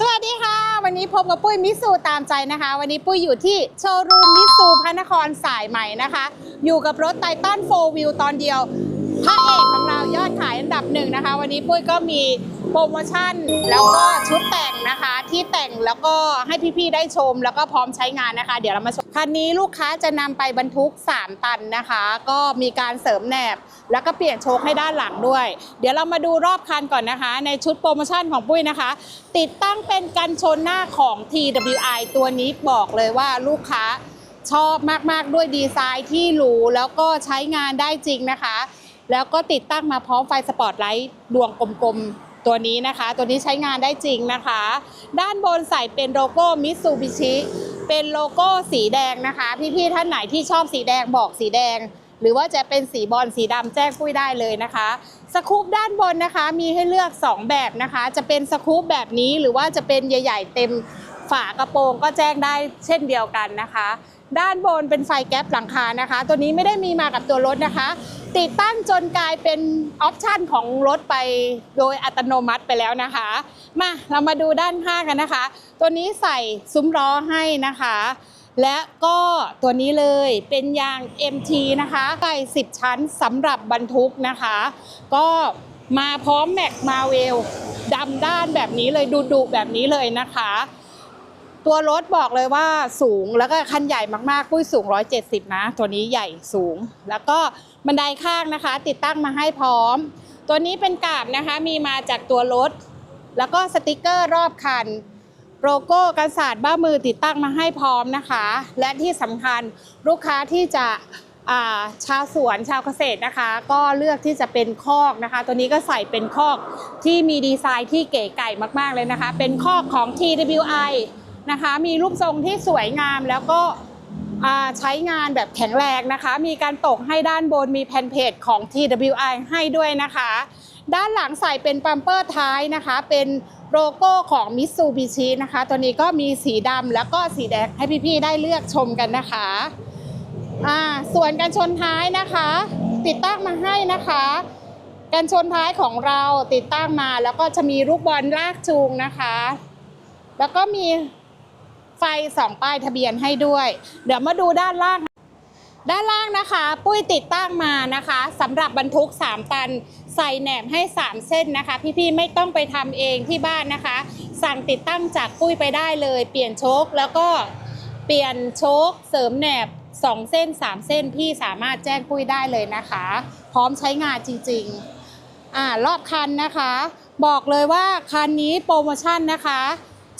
สวัสดีค่ะ วันนี้พบกับปุ้ยมิสูตามใจนะคะ วันนี้ปุ้ยอยู่ที่โชว์รูมมิสูพระนครสายใหม่นะคะ อยู่กับรถไททันโฟวิวตอนเดียวพระเอกของเรายอดขายอันดับหนึ่งนะคะ วันนี้ปุ้ยก็มี โปรโมชั่น แล้วก็ชุดแต่งนะคะ ที่แต่งแล้วก็ให้พี่ๆได้ชม แล้วก็พร้อมใช้งานนะคะ เดี๋ยวเรามาชมคันนี้ลูกค้าจะนำไปบรรทุก 3 ตันนะคะ ก็มีการเสริมแหนบ แล้วก็เปลี่ยนโชคให้ด้านหลังด้วย เดี๋ยวเรามาดูรอบคันก่อนนะคะ ในชุดโปรโมชั่นของปุ้ยนะคะ ติดตั้งเป็นกันชนหน้าของ TWI ตัวนี้บอกเลยว่าลูกค้าชอบมากๆด้วยดีไซน์ที่หรูแล้วก็ใช้งานได้จริงนะคะ แล้วก็ติดตั้งมาพร้อมไฟสปอตไลท์ดวงกลมๆ ตัวนี้นะคะ ตัวนี้ใช้งานได้จริงนะคะ ด้านบนใส่เป็นโลโก้มิตซูบิชิเป็นโลโก้สีแดงนะคะ พี่ๆท่านไหนที่ชอบสีแดงบอกสีแดง หรือว่าจะเป็นสีบอลสีดำแจ้งปุ้ยได้เลยนะคะสกูปด้านบนนะคะ มีให้เลือก 2 แบบนะคะ จะเป็นสกูปแบบนี้หรือว่าจะเป็นใหญ่ ๆ เต็ม ฝากระโปรงก็แจ้งได้เช่นเดียวกันนะคะ ด้านบนเป็นไฟแก๊ปหลังคานะคะ ตัวนี้ไม่ได้มีมากับตัวรถนะคะ ติดตั้งจนกลายเป็นออปชันของรถไปโดยอัตโนมัติไปแล้วนะคะ มาเรามาดูด้านข้างกันนะคะ ตัวนี้ใส่ซุ้มล้อให้นะคะและก็ตัวนี้เลยเป็นยาง MT นะคะไก่10 ชั้นสำหรับบรรทุกนะคะ ก็มาพร้อมแม็กมาเวลดำด้านแบบนี้เลยดูดุแบบนี้เลยนะคะ ตัวรถบอกเลยว่าสูงแล้วก็คันใหญ่มากๆปุ้ยสูง 170 นะ ตัวนี้ใหญ่สูง แล้วก็บันไดข้างนะคะ ติดตั้งมาให้พร้อม ตัวนี้เป็นกาบนะคะมีมาจากตัวรถ แล้วก็สติกเกอร์รอบคันโลโก้กันศาสตร์บ้ามือติดตั้งมาให้พร้อมนะคะ และที่สำคัญลูกค้าที่จะาชาวสวนชาวเกษตรนะคะ ก็เลือกที่จะเป็นคอกนะคะ ตัวนี้ก็ใส่เป็นคอกที่มีดีไซน์ที่เก๋ไก่มาก ๆ เลยนะคะ เป็นคอกของ TWI นะคะ มีรูปทรงที่สวยงามแล้วก็ใช้งานแบบแข็งแรงนะคะ มีการตกให้ด้านบนมีแผ่นเพจของ TWI ให้ด้วยนะคะ ด้านหลังใส่เป็นปัมเปอร์ท้ายนะคะ เป็นโลโก้ของมิ t ซูบิชินะคะ ตัวนี้ก็มีสีดำแล้วก็สีแดงให้พี่ๆได้เลือกชมกันนะคะส่วนกันชนท้ายนะคะ ติดตั้งมาให้นะคะกันชนท้ายของเราติดตั้งมาแล้วก็จะมีลูกบอลลากจูงนะคะ แล้วก็มี ไฟสองป้ายทะเบียนให้ด้วย เดี๋ยวมาดูด้านล่าง ด้านล่างนะคะ ปุ้ยติดตั้งมานะคะสำหรับบรรทุก 3 ตัน ใส่แหนบให้ 3 เส้นนะคะ พี่ๆไม่ต้องไปทำเองที่บ้านนะคะ สั่งติดตั้งจากปุ้ยไปได้เลย เปลี่ยนโชคแล้วก็เปลี่ยนโชคเสริมแหนบ2เส้น3เส้นพี่สามารถแจ้งปุ้ยได้เลยนะคะ พร้อมใช้งานจริงๆอ่ารอบคันนะคะ บอกเลยว่าคันนี้โปรโมชั่นนะคะ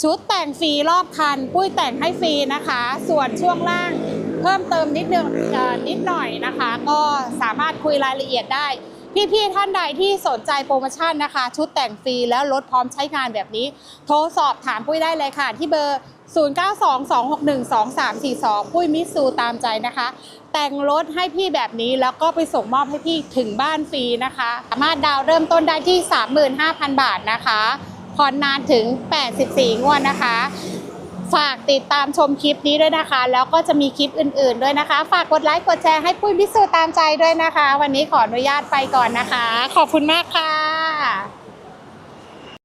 ชุดแต่งฟรีรอบคัน ปุ้ยแต่งให้ฟรีนะคะ ส่วนช่วงล่างเพิ่มเติมนิดนึงเอ่อนิดหน่อยนะคะ ก็สามารถคุยรายละเอียดได้ พี่ๆท่านใดที่สนใจโปรโมชั่นนะคะ ชุดแต่งฟรีแล้วรถพร้อมใช้งานแบบนี้ โทรสอบถามปุ้ยได้เลยค่ะ ที่เบอร์ 0922612342 ปุ้ยมิตซูตามใจนะคะ แต่งรถให้พี่แบบนี้แล้วก็ไปส่งมอบให้พี่ถึงบ้านฟรีนะคะ สามารถดาวน์เริ่มต้นได้ที่ 35,000 บาทนะคะ ผ่อนนานถึง 84 งวดนะคะ ฝากติดตามชมคลิปนี้ด้วยนะคะ แล้วก็จะมีคลิปอื่นๆด้วยนะคะ ฝากกดไลค์กดแชร์ให้ปุ้ยพิสูจน์ตามใจด้วยนะคะ วันนี้ขออนุญาตไปก่อนนะคะ ขอบคุณมากค่ะ